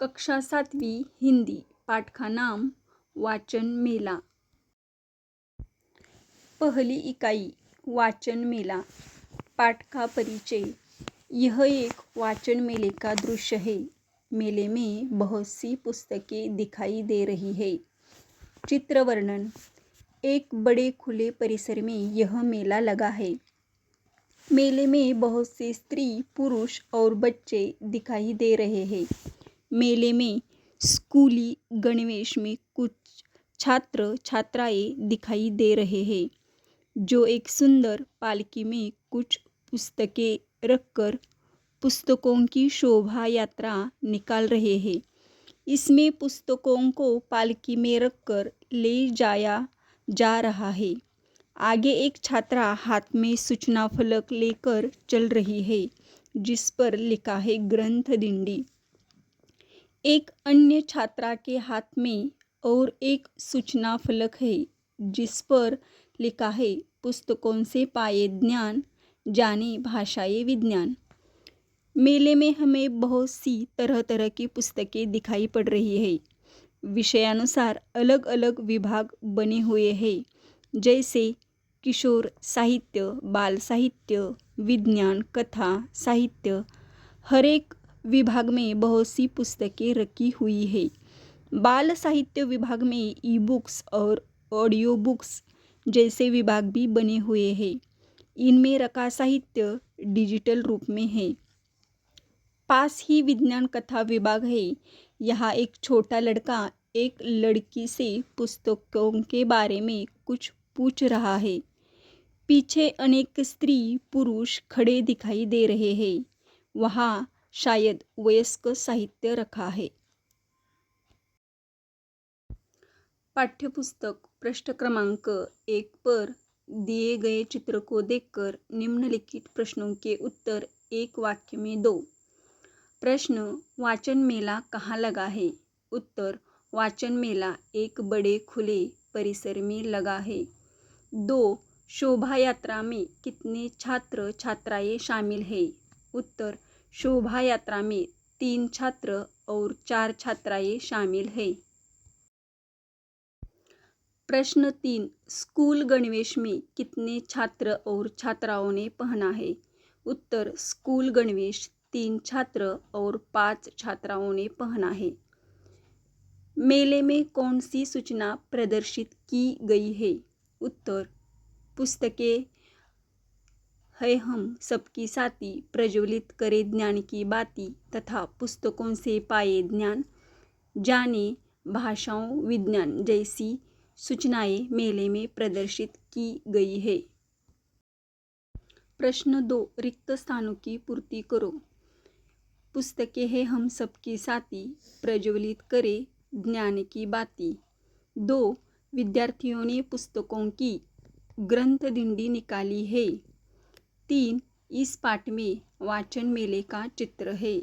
कक्षा सातवी, हिंदी पाठ का नाम वाचन मेला. पहली इकाई, वाचन मेला. पाठ का परिचय. यह एक वाचन मेले का दृश्य है. मेले में बहुत सी पुस्तकें दिखाई दे रही है. चित्र वर्णन. एक बड़े खुले परिसर में यह मेला लगा है. मेले में बहुत से स्त्री, पुरुष और बच्चे दिखाई दे रहे हैं। मेले में स्कूली गणवेश में कुछ छात्र छात्राएँ दिखाई दे रहे हैं, जो एक सुंदर पालकी में कुछ पुस्तकें रखकर पुस्तकों की शोभा यात्रा निकाल रहे हैं। इसमें पुस्तकों को पालकी में रखकर ले जाया जा रहा है। आगे एक छात्रा हाथ में सूचना फलक लेकर चल रही है, जिस पर लिखा है ग्रंथ दिंडी। एक अन्य छात्रा के हाथ में और एक सूचना फलक है, जिस पर लिखा है, पुस्तकों से पाए ज्ञान, जाने भाषाई विज्ञान। मेले में हमें बहुत सी तरह तरह की पुस्तकें दिखाई पड़ रही है। विषयानुसार अलग अलग विभाग बने हुए हैं, जैसे किशोर साहित्य, बाल साहित्य, विज्ञान, कथा साहित्य। हर एक विभाग में बहुत सी पुस्तकें रखी हुई है। बाल साहित्य विभाग में ई बुक्स और ऑडियो बुक्स जैसे विभाग भी बने हुए हैं। इनमें रखा साहित्य डिजिटल रूप में है। पास ही विज्ञान कथा विभाग है। यहाँ एक छोटा लड़का एक लड़की से पुस्तकों के बारे में कुछ पूछ रहा है। पीछे अनेक स्त्री पुरुष खड़े दिखाई दे रहे हैं। वहाँ शायद वयस्क साहित्य रखा है पाठ्यपुस्तक पृष्ठ क्रमांक एक पर दिए गए चित्र को देखकर निम्नलिखित प्रश्नों के उत्तर एक वाक्य में दो. प्रश्न, वाचन मेला कहाँ लगा है? उत्तर, वाचन मेला एक बड़े खुले परिसर में लगा है. दो, शोभा यात्रा में कितने छात्र छात्राएँ शामिल है? उत्तर शोभा यात्रा में तीन छात्र और चार छात्राएँ शामिल हैं। प्रश्न तीन, स्कूल गणवेश में कितने छात्र और छात्राओं ने पहना है? उत्तर, स्कूल गणवेश तीन छात्र और पाँच छात्राओं ने पहना है। मेले में कौन सी सूचना प्रदर्शित की गई है? उत्तर, पुस्तकें है हम सबकी साथी प्रज्वलित करे ज्ञान की बाती तथा पुस्तकों से पाए ज्ञान। जाने भाषाओं विज्ञान जैसी सूचनाएँ मेले में प्रदर्शित की गई है। प्रश्न दो, रिक्त स्थानों की पूर्ति करो। पुस्तकें है हम सबकी साथी प्रज्वलित करे ज्ञान की बाती। दो, विद्यार्थियों ने पुस्तकों की ग्रंथ दिंडी निकाली है। तीन इस पाठ में वाचन मेले का चित्र है।